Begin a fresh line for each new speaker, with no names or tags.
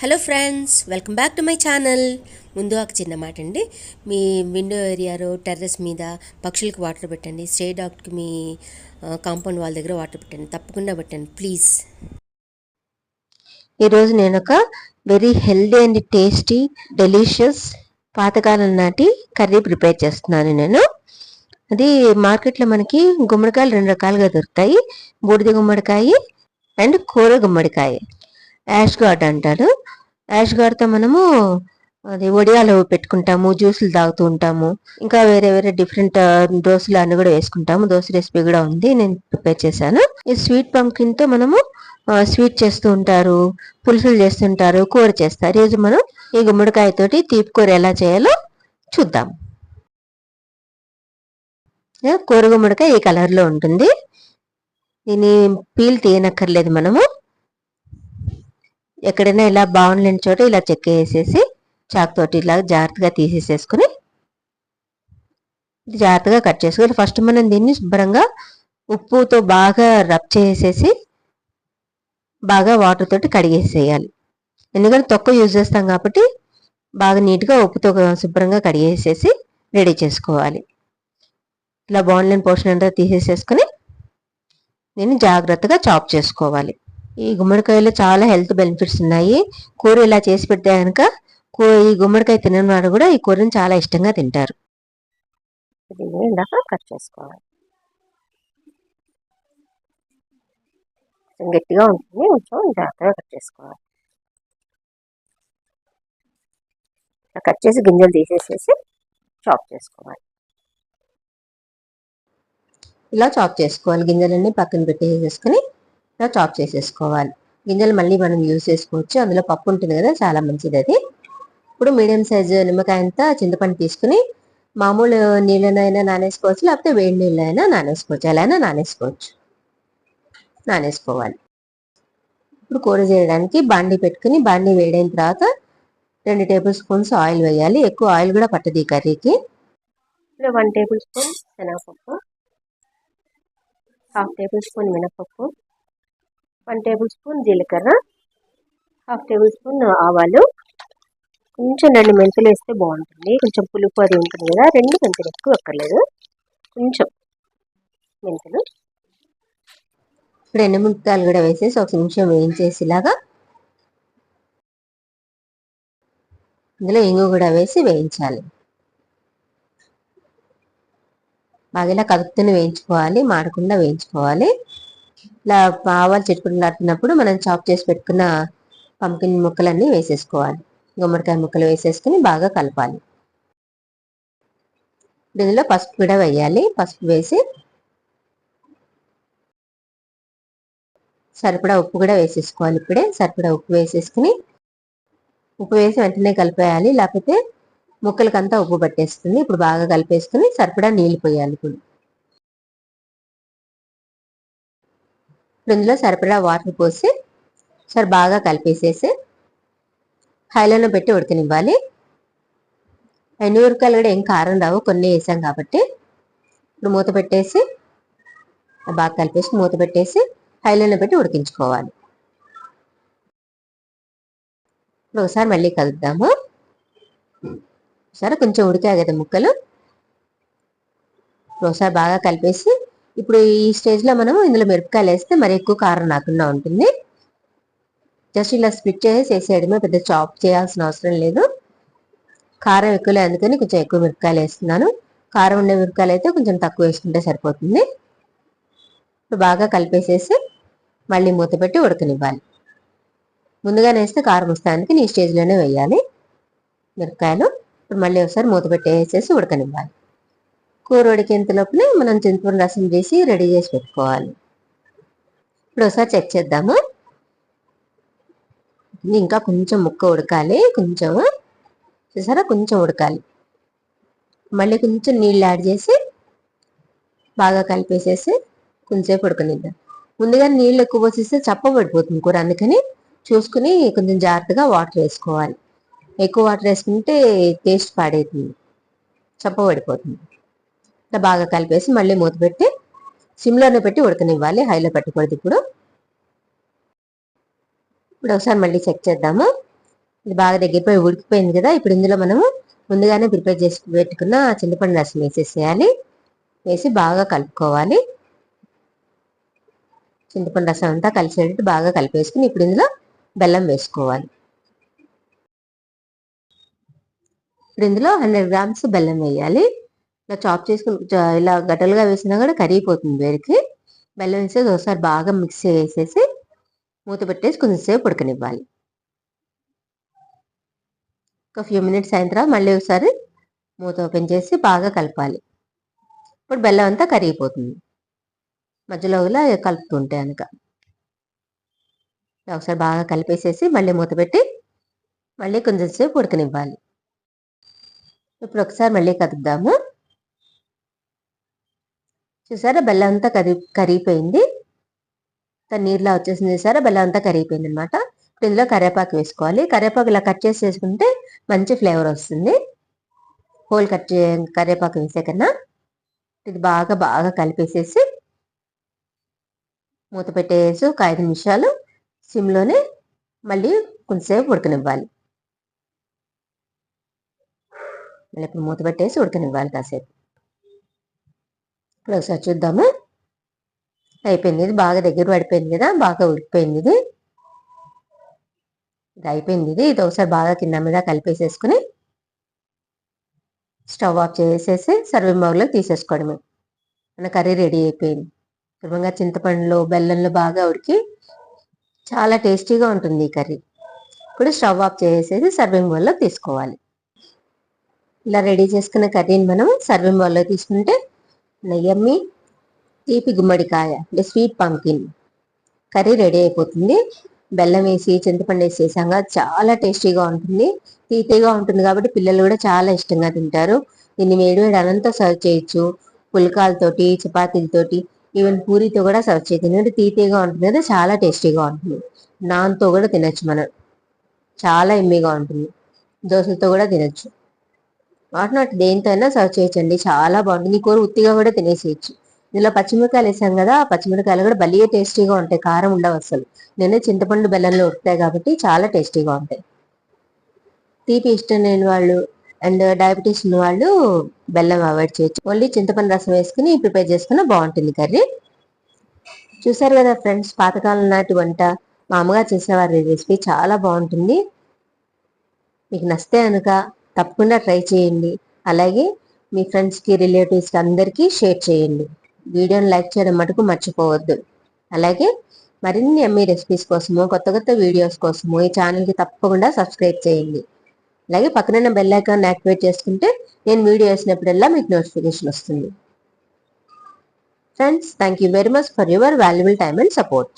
Hello friends welcome back to my channel. ముందు ఒక చిన్న మాట అండి. మీ విండో ఏరియాలో టెర్రస్ మీద పక్షులకు వాటర్ పెట్టండి. స్టే డాగ్కి మీ కాంపౌండ్ వాళ్ళ దగ్గర వాటర్ పెట్టండి. తప్పకుండా పెట్టండి ప్లీజ్.
ఈరోజు నేను ఒక very healthy and tasty delicious పాతకాలం నాటి కర్రీ ప్రిపేర్ చేస్తున్నాను నేను. అది మార్కెట్లో మనకి గుమ్మడికాయలు రెండు రకాలుగా దొరుకుతాయి. బూడిద గుమ్మడికాయ అండ్ కూర గుమ్మడికాయ. యాష్ గార్డ్ అంటారు. యాష్ గార్డ్తో మనము అది వడియాలు పెట్టుకుంటాము జ్యూసులు తాగుతూ ఉంటాము. ఇంకా వేరే వేరే డిఫరెంట్ దోశలు అన్ని కూడా వేసుకుంటాము. దోశ రెసిపీ కూడా ఉంది నేను ప్రిపేర్ చేశాను. ఈ స్వీట్ పంకిన్తో మనము స్వీట్ చేస్తూ ఉంటారు పులుసులు చేస్తుంటారు కూర చేస్తారు. ఈరోజు మనం ఈ గుమ్మడికాయతోటి తీపి కూర ఎలా చేయాలో చూద్దాం. కూర గుమ్మడికాయ ఈ కలర్లో ఉంటుంది. దీని పీల్ తీయనక్కర్లేదు మనము. ఎక్కడైనా ఇలా బాగుండలేని చోట ఇలా చెక్క వేసేసి చాక్ తోటి ఇలా జాగ్రత్తగా తీసేసేసుకుని జాగ్రత్తగా కట్ చేసుకోవాలి. ఫస్ట్ మనం దీన్ని శుభ్రంగా ఉప్పుతో బాగా రబ్ చేసేసి బాగా వాటర్ తోటి కడిగేసేయాలి. ఎందుకంటే తొక్క యూజ్ చేస్తాం కాబట్టి బాగా నీట్గా ఉప్పుతో శుభ్రంగా కడిగేసేసి రెడీ చేసుకోవాలి. ఇలా బాగుండలేని పోర్షన్ అంతా తీసేసేసుకుని దీన్ని జాగ్రత్తగా చాప్ చేసుకోవాలి. ఈ గుమ్మడికాయలో చాలా హెల్త్ బెనిఫిట్స్ ఉన్నాయి. కూర ఇలా చేసి పెడితే కనుక ఈ గుమ్మడికాయ తినని వాడు కూడా ఈ కూరని చాలా ఇష్టంగా తింటారు. ఇందాక కట్ చేసుకోవాలి. గట్టిగా ఉంటుంది. కొంచెం జాగ్రత్తగా కట్ చేసుకోవాలి. కట్ చేసి గింజలు తీసేసేసి చాప్ చేసుకోవాలి. ఇలా చాప్ చేసుకోవాలి. గింజలన్నీ పక్కన పెట్టేసేసుకుని ఇలా చాప్ చేసేసుకోవాలి. గింజలు మళ్ళీ మనం యూజ్ చేసుకోవచ్చు. అందులో పప్పు ఉంటుంది కదా చాలా మంచిది అది. ఇప్పుడు మీడియం సైజు నిమ్మకాయ అంతా చింతపండు తీసుకుని మామూలు నీళ్ళనైనా నానేసుకోవచ్చు లేకపోతే వేడి నీళ్ళైనా నానేసుకోవచ్చు. ఎలా అయినా నానేసుకోవచ్చు. నానేసుకోవాలి. ఇప్పుడు కూర చేయడానికి బాండీ పెట్టుకుని బాండీ వేడైన తర్వాత రెండు టేబుల్ స్పూన్స్ ఆయిల్ వేయాలి. ఎక్కువ ఆయిల్ కూడా పట్టదు ఈ కర్రీకి. ఇప్పుడు వన్ టేబుల్ స్పూన్ శనగపప్పు హాఫ్ టేబుల్ స్పూన్ మినపప్పు వన్ టేబుల్ స్పూన్ జీలకర్ర హాఫ్ టేబుల్ స్పూన్ ఆవాలు. కొంచెం రెండు మెంతులు వేస్తే బాగుంటుంది. కొంచెం పులుపు అది ఉంటుంది కదా రెండు మెంతులు ఎక్కువ ఎక్కర్లేదు కొంచెం మెంతులు. ఇప్పుడు ఎండుమిరపకాయలు కూడా వేసేసి ఒక నిమిషం వేయించేసి ఇలాగా ఇందులో ఇంగు కూడా వేసి వేయించాలి. బాగా ఇలా కదుపుతూనే వేయించుకోవాలి మాడకుండా వేయించుకోవాలి. ఇలా ఆవాలు నాటినప్పుడు మనం చాప్ చేసి పెట్టుకున్న పంపిన్ ముక్కలన్నీ వేసేసుకోవాలి. గుమ్మడికాయ ముక్కలు వేసేసుకుని బాగా కలపాలి. ఇందులో పసుపు కూడా వేయాలి. పసుపు వేసి సరిపడా ఉప్పు కూడా వేసేసుకోవాలి ఇప్పుడే. సరిపడా ఉప్పు వేసేసుకుని ఉప్పు వేసి వెంటనే కలిపేయాలి. లేకపోతే ముక్కలకంతా ఉప్పు పట్టేస్తుంది. ఇప్పుడు బాగా కలిపేసుకుని సరిపడా నీళ్ళు పోయాలి ఇప్పుడు. ఇందులో సరిపడా వాటర్ పోసి సరే బాగా కలిపేసేసి హైలోనే పెట్టి ఉడకనివ్వాలి. ఉరకాయలు కూడా ఏం కారం రావు కొన్ని వేసాం కాబట్టి. ఇప్పుడు మూత పెట్టేసి బాగా కలిపేసి మూత పెట్టేసి హైలోనే పెట్టి ఉడికించుకోవాలి. ఇప్పుడు ఒకసారి మళ్ళీ కలుద్దాము. సరే కొంచెం ఉడికాయి కదా ముక్కలు. ఒకసారి బాగా కలిపేసి ఇప్పుడు ఈ స్టేజ్లో మనం ఇందులో మిరపకాయలు వేస్తే మరి ఎక్కువ కారం రాకుండా ఉంటుంది. జస్ట్ ఇలా స్ప్లిట్ చేసి వేసేయడమే పెద్ద చాప్ చేయాల్సిన అవసరం లేదు. కారం ఎక్కువ అందుకని కొంచెం ఎక్కువ మిరపకాయలు వేస్తున్నాను. కారం ఉండే మిరపకాయలు అయితే కొంచెం తక్కువ వేసుకుంటే సరిపోతుంది. ఇప్పుడు బాగా కలిపేసేసి మళ్ళీ మూత పెట్టి ఉడకనివ్వాలి. ముందుగానే వేస్తే కారం వస్తానికి నీ స్టేజ్లోనే వేయాలి. మిరపకాయలు. ఇప్పుడు మళ్ళీ ఒకసారి మూత పెట్టి వేసేసి ఉడకనివ్వాలి. కూర ఉడికేంత లోపలే మనం చింతపండు రసం చేసి రెడీ చేసి పెట్టుకోవాలి. ఇప్పుడు ఒకసారి చెక్ చేద్దాము. ఇంకా కొంచెం ముక్క ఉడకాలి. కొంచెం చూసారా? కొంచెం ఉడకాలి. మళ్ళీ కొంచెం నీళ్ళు యాడ్ చేసి బాగా కలిపేసేసి కొంచెంసేపు ఉడకనిద్దాం. ముందుగా నీళ్ళు ఎక్కువ పోసేస్తే చప్పబడిపోతుంది కూర. అందుకని చూసుకుని కొంచెం జాగ్రత్తగా వాటర్ వేసుకోవాలి. ఎక్కువ వాటర్ వేసుకుంటే టేస్ట్ పాడవుతుంది చప్పబడిపోతుంది ఇట్లా బాగా కలిపేసి మళ్ళీ మూత పెట్టి సిమ్లోనే పెట్టి ఉడకనివ్వాలి. హైలో పెట్టకూడదు ఇప్పుడు. ఇప్పుడు ఒకసారి మళ్ళీ చెక్ చేద్దాము. ఇది బాగా దగ్గరపోయి ఉడికిపోయింది కదా. ఇప్పుడు ఇందులో మనము ముందుగానే ప్రిపేర్ చేసి పెట్టుకున్న చింతపండు రసం వేసేసేయాలి. వేసి బాగా కలుపుకోవాలి. చింతపండు రసం అంతా కలిసేటట్టు బాగా కలిపేసుకుని ఇప్పుడు ఇందులో బెల్లం వేసుకోవాలి. ఇప్పుడు ఇందులో హండ్రెడ్ గ్రామ్స్ బెల్లం వేయాలి. ఇలా చాప్ చేసుకుని ఇలా గటలుగా వేసినా కూడా కరిగిపోతుంది వేడికి. బెల్లం వేసేసి ఒకసారి బాగా మిక్స్ చేసేసి మూత పెట్టేసి కొంచెంసేపు ఉడకనివ్వాలి. ఒక ఫ్యూ మినిట్స్ అయిన తర్వాత మళ్ళీ ఒకసారి మూత ఓపెన్ చేసి బాగా కలపాలి. ఇప్పుడు బెల్లం అంతా కరిగిపోతుంది. మధ్యలో ఇలా కలుపుతుంటే కనుక ఒకసారి బాగా కలిపేసేసి మళ్ళీ మూత పెట్టి మళ్ళీ కొంచెంసేపు ఉడకనివ్వాలి. ఇప్పుడు ఒకసారి మళ్ళీ కదుపుదాము. చూసారా? బెల్లం అంతా కరి కరిగిపోయింది. అంతా నీరులా వచ్చేసింది చూసారా? బెల్లం అంతా కరిగిపోయింది అనమాట ఇప్పుడు ఇందులో కరివేపాకు వేసుకోవాలి. కరివేపాకు ఇలా కట్ చేసి వేసుకుంటే మంచి ఫ్లేవర్ వస్తుంది. హోల్ కట్ చే కరివేపాకు వేసే కన్నా ఇది బాగా బాగా కలిపేసేసి మూత పెట్టేసి ఒక ఐదు నిమిషాలు సిమ్లోనే మళ్ళీ కొంతసేపు ఉడకనివ్వాలి. మళ్ళీ ఇప్పుడు మూత పెట్టేసి ఉడకనివ్వాలి కాసేపు. ఇప్పుడు ఒకసారి చూద్దాము. అయిపోయింది. ఇది బాగా దగ్గర పడిపోయింది కదా బాగా ఉడికిపోయింది ఇది. ఇది అయిపోయింది ఇది. ఇది ఒకసారి బాగా కింద మీద కలిపేసేసుకుని స్టవ్ ఆఫ్ చేసేసి సర్వింగ్ బౌల్లో తీసేసుకోవడమే. మన కర్రీ రెడీ అయిపోయింది. క్రమంగా చింతపండులో బెల్లంలో బాగా ఉడికి చాలా టేస్టీగా ఉంటుంది ఈ కర్రీ. ఇప్పుడు స్టవ్ ఆఫ్ చేసేసి సర్వింగ్ బౌల్లో తీసుకోవాలి. ఇలా రెడీ చేసుకున్న కర్రీని మనం సర్వింగ్ బౌల్లో తీసుకుంటే నెయ్యమ్మి తీపి గుమ్మడికాయ అంటే స్వీట్ పంకిన్. కర్రీ రెడీ అయిపోతుంది. బెల్లం వేసి చింతపండు వేసి చాలా టేస్టీగా ఉంటుంది. తీపిగా ఉంటుంది కాబట్టి పిల్లలు కూడా చాలా ఇష్టంగా తింటారు. దీన్ని వేడి వేడి అనంతా సర్వ్ చేయొచ్చు. పుల్కాలతోటి చపాతీలతోటి ఈవెన్ పూరితో కూడా సర్వ్ చేయొచ్చు. ఎందుకంటే తీపిగా ఉంటుంది కదా చాలా టేస్టీగా ఉంటుంది. నాన్తో కూడా తినచ్చు మనం. చాలా ఎమ్మిగా ఉంటుంది. దోశలతో కూడా తినచ్చు. వాటి నాట్ దేనితోనైనా అయినా సర్వ్ చేయొచ్చండి. చాలా బాగుంటుంది. ఈ కూర ఉత్తిగా కూడా తినేసేయచ్చు. ఇందులో పచ్చిమిరకాయలు వేసాం కదా ఆ పచ్చిమిరకాయలు కూడా భలే టేస్టీగా ఉంటాయి. కారం ఉండవు అసలు నేను చింతపండు బెల్లంలో ఉంటాయి కాబట్టి చాలా టేస్టీగా ఉంటాయి. తీపి ఇష్టం లేని వాళ్ళు అండ్ డయాబెటీస్ ఉన్న వాళ్ళు బెల్లం అవాయిడ్ చేయొచ్చు. ఓన్లీ చింతపండు రసం వేసుకుని ప్రిపేర్ చేసుకున్న బాగుంటుంది కర్రీ. చూసారు కదా ఫ్రెండ్స్ పాతకాలం నాటి వంట. మా అమ్మగారు చేసేవారి రెసిపీ చాలా బాగుంటుంది. మీకు నచ్చితే కనుక తప్పకుండా ట్రై చేయండి. అలాగే మీ ఫ్రెండ్స్కి రిలేటివ్స్కి అందరికీ షేర్ చేయండి. వీడియోని లైక్ చేయడం మటుకు మర్చిపోవద్దు. అలాగే మరిన్ని ఎమ్మీ రెసిపీస్ కోసము కొత్త కొత్త వీడియోస్ కోసము ఈ ఛానల్కి తప్పకుండా సబ్స్క్రైబ్ చేయండి. అలాగే పక్కన బెల్ ఐకాన్ యాక్టివేట్ చేసుకుంటే నేను వీడియో వేసినప్పుడల్లా మీకు నోటిఫికేషన్ వస్తుంది. Friends thank you very much for your valuable time and support